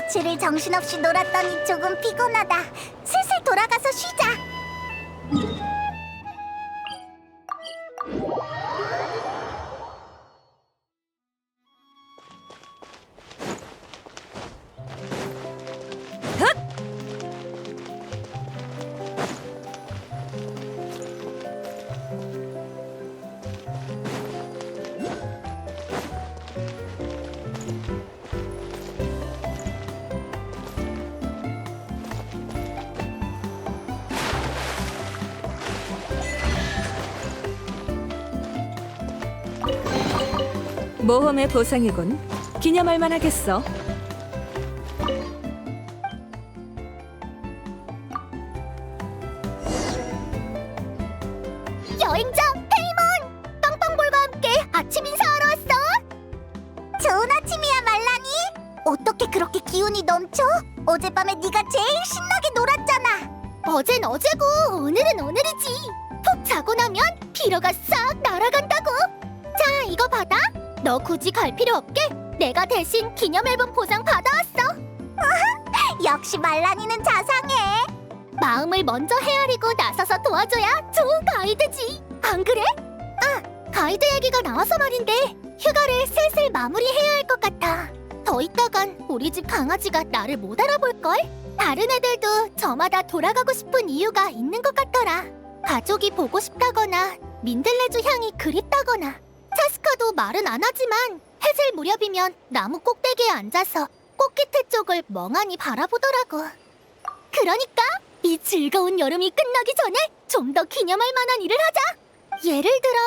며칠을 정신없이 놀았더니 조금 피곤하다. 슬슬 돌아가서 쉬자. 모험의 보상이군. 기념할 만하겠어. 여행자 페이몬! 빵빵볼과 함께 아침 인사하러 왔어. 좋은 아침이야 말라니. 어떻게 그렇게 기운이 넘쳐? 어젯밤에 네가 제일 신나게 놀았잖아. 어젠 어제고 오늘은 오늘이지. 푹 자고 나면 피로가 싹 너 굳이 갈 필요 없게 내가 대신 기념 앨범 보상 받아왔어. 역시 말라니는 자상해. 마음을 먼저 헤아리고 나서서 도와줘야 좋은 가이드지. 안 그래? 아, 가이드 얘기가 나와서 말인데 휴가를 슬슬 마무리해야 할 것 같아. 더 있다간 우리 집 강아지가 나를 못 알아볼걸? 다른 애들도 저마다 돌아가고 싶은 이유가 있는 것 같더라. 가족이 보고 싶다거나 민들레주 향이 그립다거나 차스카도 말은 안 하지만 해질 무렵이면 나무 꼭대기에 앉아서 꽃깃태 쪽을 멍하니 바라보더라고. 그러니까 이 즐거운 여름이 끝나기 전에 좀 더 기념할 만한 일을 하자. 예를 들어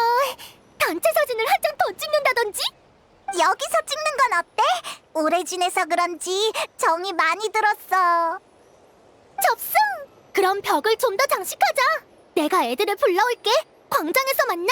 단체 사진을 한 장 더 찍는다든지. 여기서 찍는 건 어때? 오래 지내서 그런지 정이 많이 들었어. 접수. 그럼 벽을 좀 더 장식하자. 내가 애들을 불러올게. 광장에서 만나.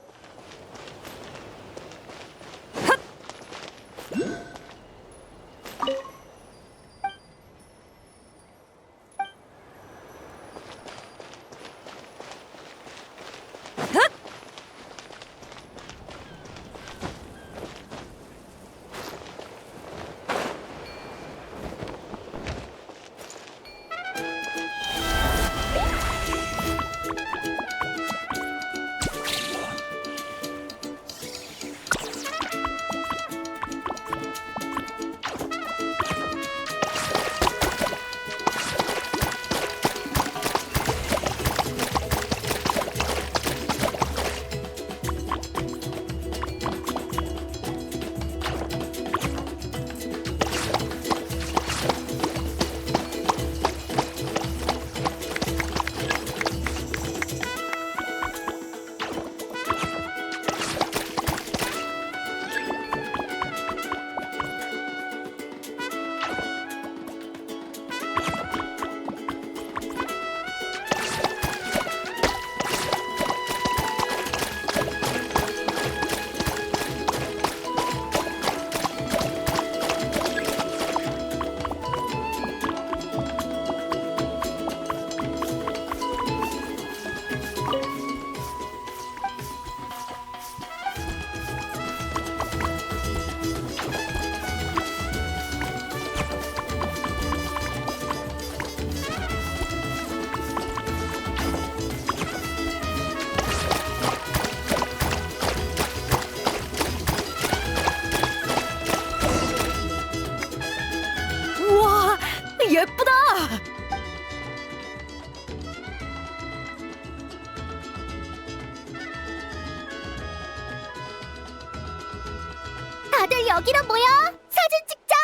다들 여기로 모여 사진 찍자.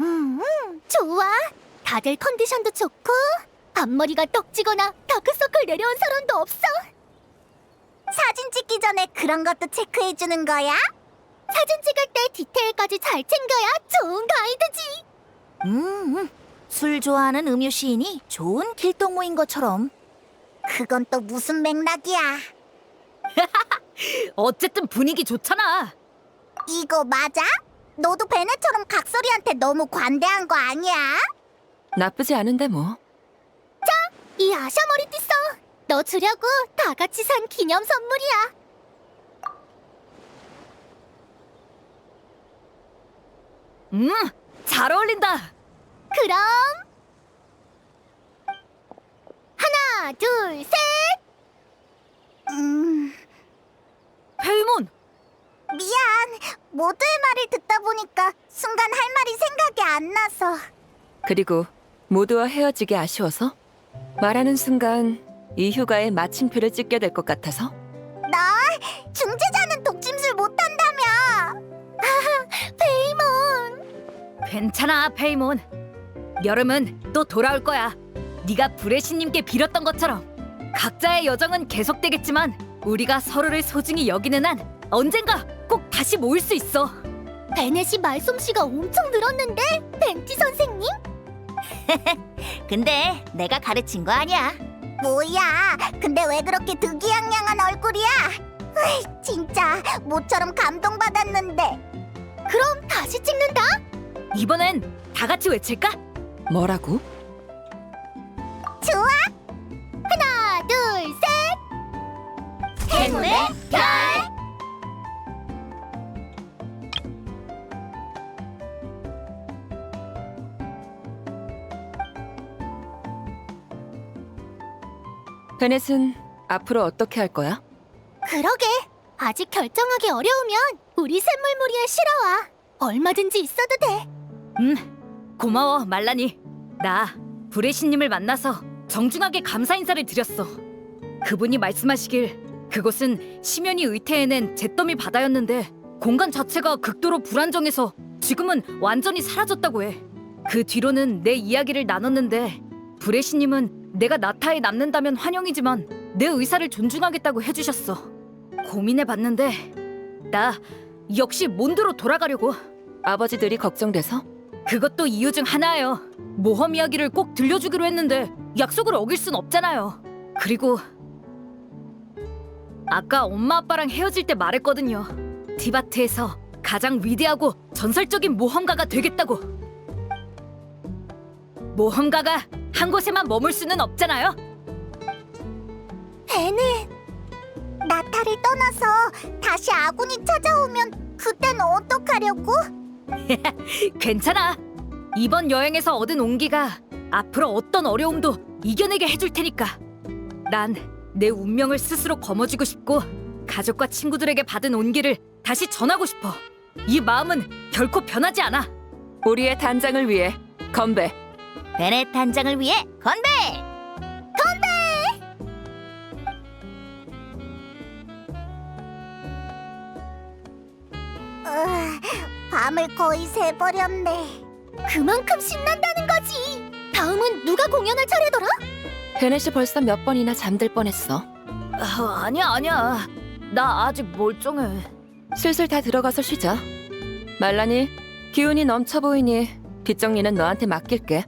음, 좋아. 다들 컨디션도 좋고 앞머리가 떡지거나 다크서클 내려온 사람도 없어. 사진 찍기 전에 그런 것도 체크해 주는 거야? 사진 찍을 때 디테일까지 잘 챙겨야 좋은 가이드지. 음, 술 좋아하는 음유 시인이 좋은 길동무인 것처럼 그건 또 무슨 맥락이야? 어쨌든 분위기 좋잖아. 이거 맞아? 너도 베네처럼 각설이한테 너무 관대한 거 아니야? 나쁘지 않은데 뭐. 이 아샤 머리띠 써. 너 주려고 다 같이 산 기념 선물이야. 음, 잘 어울린다. 그럼 하나, 둘, 셋. 음, 페이몬, 미안. 모두의 말을 듣다 보니까 순간 할 말이 생각이 안 나서. 그리고 모두와 헤어지기 아쉬워서 말하는 순간 이 휴가에 마침표를 찍게 될 것 같아서 나 중재자는 독짐술 못한다며. 아, 페이몬. 괜찮아, 페이몬. 여름은 또 돌아올 거야. 네가 브레시님께 빌었던 것처럼 각자의 여정은 계속되겠지만 우리가 서로를 소중히 여기는 한 언젠가 꼭 다시 모일 수 있어. 베넷이 말솜씨가 엄청 늘었는데 벤티 선생님? 근데 내가 가르친 거 아니야. 뭐야? 근데 왜 그렇게 득이양양한 얼굴이야? 으이, 진짜 모처럼 감동받았는데. 그럼 다시 찍는다? 이번엔 다 같이 외칠까? 뭐라고? 좋아. 하나, 둘, 셋. 행운의 별. 베넷은 앞으로 어떻게 할 거야? 그러게. 아직 결정하기 어려우면 우리 샘물무리에 실어와. 얼마든지 있어도 돼. 음, 고마워, 말라니. 나 브레시님을 만나서 정중하게 감사 인사를 드렸어. 그분이 말씀하시길 그곳은 심연이 의태해낸 잿더미 바다였는데 공간 자체가 극도로 불안정해서 지금은 완전히 사라졌다고 해. 그 뒤로는 내 이야기를 나눴는데 브레시님은 내가 나타에 남는다면 환영이지만 내 의사를 존중하겠다고 해주셨어. 고민해 봤는데 나 역시 몬드로 돌아가려고. 아버지들이 걱정돼서? 그것도 이유 중 하나예요. 모험 이야기를 꼭 들려주기로 했는데 약속을 어길 순 없잖아요. 그리고 아까 엄마 아빠랑 헤어질 때 말했거든요. 티바트에서 가장 위대하고 전설적인 모험가가 되겠다고. 모험가가 한 곳에만 머물 수는 없잖아요. 배는 나타를 떠나서 다시 아군이 찾아오면 그땐 어떡하려고? 괜찮아. 이번 여행에서 얻은 온기가 앞으로 어떤 어려움도 이겨내게 해줄 테니까. 난 내 운명을 스스로 거머쥐고 싶고 가족과 친구들에게 받은 온기를 다시 전하고 싶어. 이 마음은 결코 변하지 않아. 우리의 단장을 위해 건배. 베넷 단장을 위해 건배! 으, 밤을 거의 새버렸네. 그만큼 신난다는 거지. 다음은 누가 공연할 차례더라? 베넷이 벌써 몇 번이나 잠들 뻔했어. 아, 아니야 아니야. 나 아직 멀쩡해. 슬슬 다 들어가서 쉬자. 말라니, 기운이 넘쳐 보이니 뒷정리는 너한테 맡길게.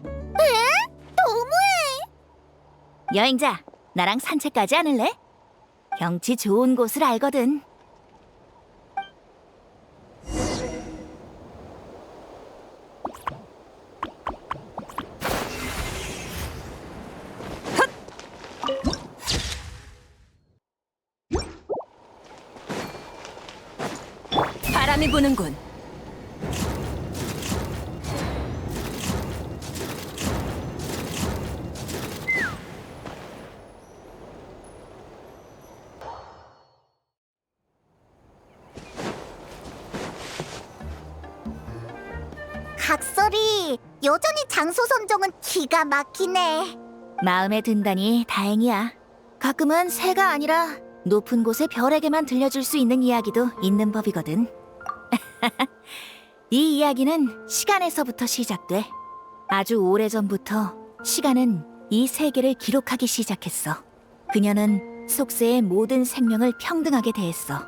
여행자, 나랑 산책까지 않을래? 경치 좋은 곳을 알거든. 바람이 부는군. 각설이 여전히 장소 선정은 기가 막히네. 마음에 든다니 다행이야. 가끔은 새가 아니라 높은 곳의 별에게만 들려줄 수 있는 이야기도 있는 법이거든. 이 이야기는 시간에서부터 시작돼. 아주 오래전부터 시간은 이 세계를 기록하기 시작했어. 그녀는 속세의 모든 생명을 평등하게 대했어.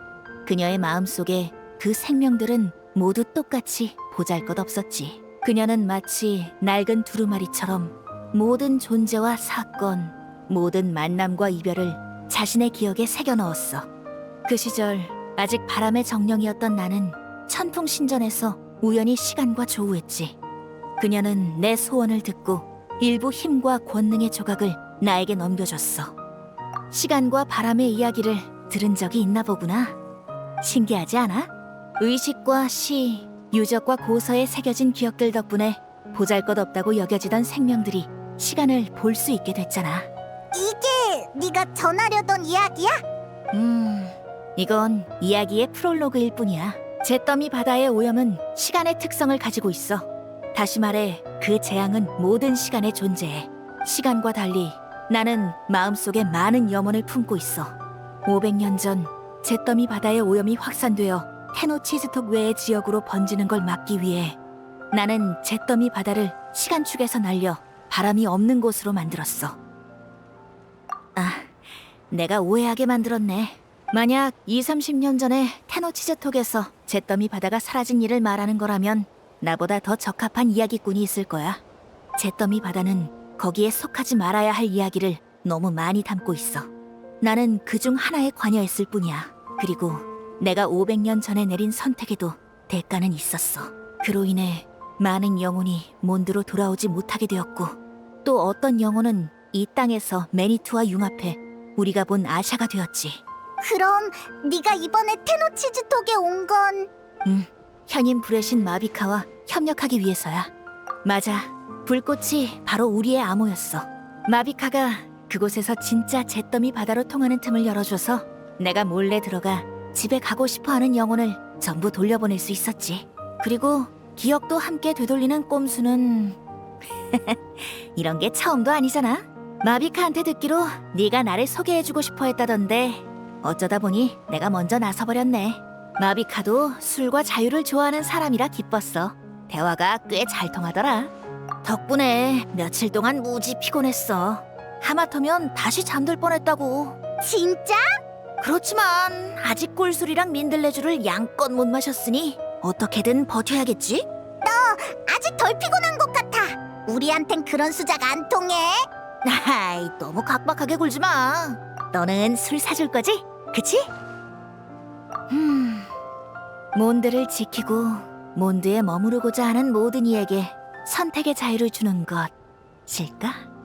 그녀의 마음속에 그 생명들은 모두 똑같이 보잘것없었지. 그녀는 마치 낡은 두루마리처럼 모든 존재와 사건, 모든 만남과 이별을 자신의 기억에 새겨 넣었어. 그 시절 아직 바람의 정령이었던 나는 천풍신전에서 우연히 시간과 조우했지. 그녀는 내 소원을 듣고 일부 힘과 권능의 조각을 나에게 넘겨줬어. 시간과 바람의 이야기를 들은 적이 있나 보구나. 신기하지 않아? 의식과 시, 유적과 고서에 새겨진 기억들 덕분에 보잘것없다고 여겨지던 생명들이 시간을 볼 수 있게 됐잖아. 이게 네가 전하려던 이야기야? 음, 이건 이야기의 프롤로그일 뿐이야. 잿더미 바다의 오염은 시간의 특성을 가지고 있어. 다시 말해, 그 재앙은 모든 시간에 존재해. 시간과 달리 나는 마음속에 많은 염원을 품고 있어. 500년 전 잿더미 바다의 오염이 확산되어 테노치즈톡 외의 지역으로 번지는 걸 막기 위해 나는 잿더미 바다를 시간축에서 날려 바람이 없는 곳으로 만들었어. 아, 내가 오해하게 만들었네. 만약 2, 30년 전에 테노치즈톡에서 잿더미 바다가 사라진 일을 말하는 거라면 나보다 더 적합한 이야기꾼이 있을 거야. 잿더미 바다는 거기에 속하지 말아야 할 이야기를 너무 많이 담고 있어. 나는 그 중 하나에 관여했을 뿐이야. 그리고 내가 500년 전에 내린 선택에도 대가는 있었어. 그로 인해 많은 영혼이 몬드로 돌아오지 못하게 되었고 또 어떤 영혼은 이 땅에서 매니투와 융합해 우리가 본 아샤가 되었지. 그럼 네가 이번에 테노치즈톡에 온건 현임 불의 신 마비카와 협력하기 위해서야. 맞아. 불꽃이 바로 우리의 암호였어. 마비카가 그곳에서 진짜 잿더미 바다로 통하는 틈을 열어줘서 내가 몰래 들어가 집에 가고 싶어 하는 영혼을 전부 돌려보낼 수 있었지. 그리고 기억도 함께 되돌리는 꼼수는 이런 게 처음도 아니잖아. 마비카한테 듣기로 네가 나를 소개해주고 싶어 했다던데 어쩌다 보니 내가 먼저 나서버렸네. 마비카도 술과 자유를 좋아하는 사람이라 기뻤어. 대화가 꽤 잘 통하더라. 덕분에 며칠 동안 무지 피곤했어. 하마터면 다시 잠들 뻔했다고. 진짜? 그렇지만 아직 꿀술이랑 민들레주를 양껏 못 마셨으니 어떻게든 버텨야겠지? 아직 덜 피곤한 것 같아. 우리한텐 그런 수작 안 통해. 아이, 너무 각박하게 굴지 마. 너는 술 사줄 거지? 그치? 음, 몬드를 지키고 몬드에 머무르고자 하는 모든 이에게 선택의 자유를 주는 것일까?